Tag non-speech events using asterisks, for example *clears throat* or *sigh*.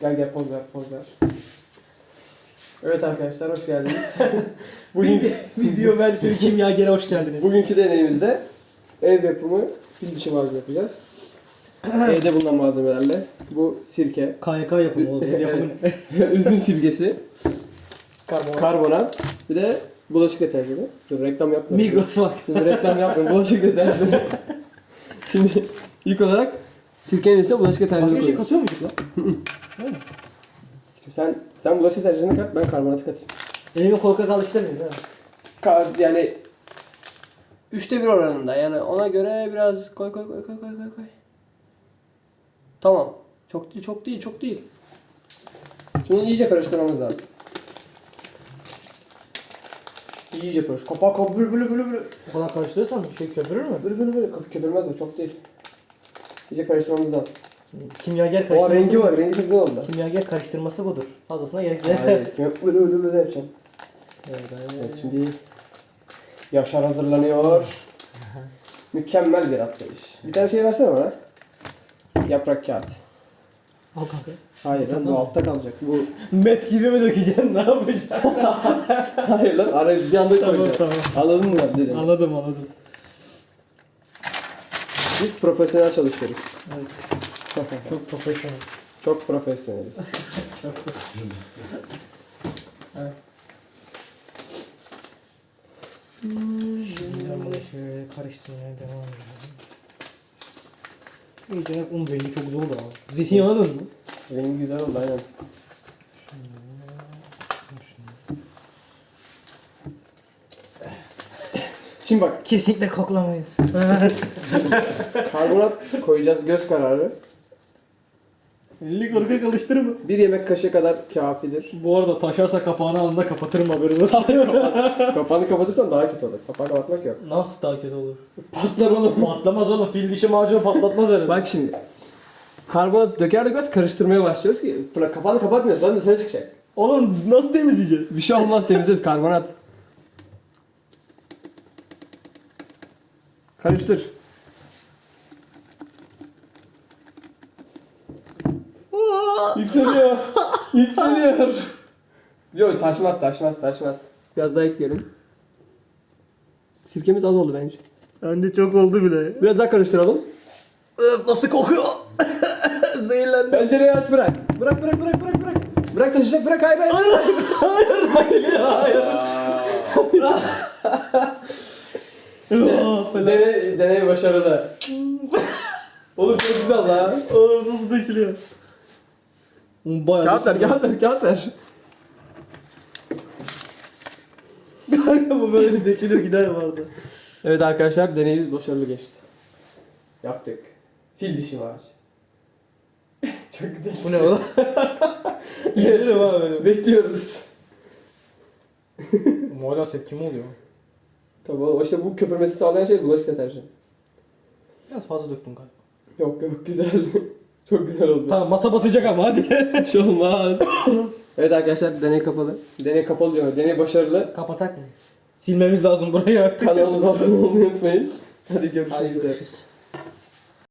Gel gel poz ver poz ver. Evet arkadaşlar hoş geldiniz. *laughs* Bugün, Video versiyonu *laughs* kimyagere hoş geldiniz. bugünkü deneyimizde ev yapımı fil dişi yapacağız. *clears throat* Evde bulunan malzemelerle. Bu sirke, KYK yapımı. Ev yapımı *laughs* üzüm sirkesi, Karbon. karbonat, bir de bulaşık deterjanı. Dur reklam yapmayalım. Migros bak. Şimdi reklam yapmayın. Bulaşık deterjanı. Şimdi ilk olarak sirkenin içine bulaşık deterjanı Başka bir şey koyuyoruz. katıyor muyduk lan? *laughs* Sen sen bulaşık deterjanını kat, ben karbonatı katayım. Elimi korkak alıştırmayın ha. Ka- yani üçte bir oranında yani ona göre biraz koy koy koy koy koy koy koy. Tamam. Çok değil çok değil çok değil. Şimdi iyice karıştırmamız lazım. İyice karış. Kapağı böyle böyle böyle böyle. O kadar karıştırırsan bir şey köpürür mü? Böyle böyle böyle. Kapı köpürmez o çok değil. İyice karıştırmamız lazım. Kimyager O karıştırması rengi var. Rengi çok güzel oldu. Kimyager karıştırması budur. Fazlasına gerek yok. Hayır. Böyle böyle böyle yapacağım. Evet, Evet şimdi Yaşar hazırlanıyor. *laughs* Mükemmel bir atlayış. Bir tane şey versene bana. Yaprak kağıt. Al kanka. Hayır lan bu altta kalacak. Bu *laughs* Met gibi mi dökeceksin? Ne yapacaksın? *laughs* hayır lan araya bir anda tamam koyacağım. tamam. Anladın mı dedim. Anladım anladım. Biz profesyonel çalışıyoruz. Evet. *laughs* Çok profesyonel. Çok profesyoneliz. *laughs* Çok Evet. Şimdi bunu şöyle karıştırmaya devam ediyorum. İyice un rengi çok güzel oldu abi. Zeytinyağı mı? Rengi güzel oldu aynen. Şimdi bak Kesinlikle koklamayız. *laughs* karbonat koyacağız göz kararı. Elini korkak alıştırma. Bir yemek kaşığı kadar kafidir. Bu arada taşarsa kapağını anında kapatırım haberin olsun. Kapağını kapatırsan daha kötü olur. Kapağı kapatmak yok. Nasıl daha kötü olur? Patlar oğlum. Patlamaz oğlum. Fil dişi macunu patlatmaz herhalde. Bak şimdi. Karbonatı döker dökmez karıştırmaya başlıyoruz ki kapağını kapatmıyoruz lan dışarı çıkacak. Oğlum nasıl temizleyeceğiz? Bir şey olmaz temizleriz karbonat. Karıştır. Yükseliyor. Yükseliyor. Yok taşmaz taşmaz taşmaz. Biraz daha ekleyelim. Sirkemiz az oldu bence. Bende çok oldu bile. Biraz daha karıştıralım. Öf, Nasıl kokuyor? *laughs* Zehirlendim. Pencereyi aç bırak. Bırak bırak bırak bırak bırak. Bırak taşıyacak bırak hayır hayır. Hayır. İşte Aa, falan. Deney, deney başarılı. Oğlum çok güzel la. Oğlum nasıl dökülüyor? Bayağı Kağıt ver kağıt ver kağıt ver. Kanka bu böyle dökülür gider vardı. Evet arkadaşlar deneyimiz başarılı geçti. Yaptık. Fil dişi var. *laughs* çok güzel. Bu ne oğlum? *laughs* Yiyelim abi. Bekliyoruz. *laughs* Hala tepkim oluyor. Tabii oğlum işte bu köpürmesi sağlayan şey bulaşık deterjanı. Biraz fazla döktüm galiba. Yok yok güzel. *laughs* çok güzel oldu. Tamam masa batacak ama hadi. *laughs* Bir şey olmaz. evet arkadaşlar deney kapalı. Deney kapalı diyorum. Deney başarılı. Kapatak mı? Silmemiz lazım burayı artık. Kanalımıza abone olmayı unutmayın. Hadi görüşmek Hadi üzere. görüşürüz.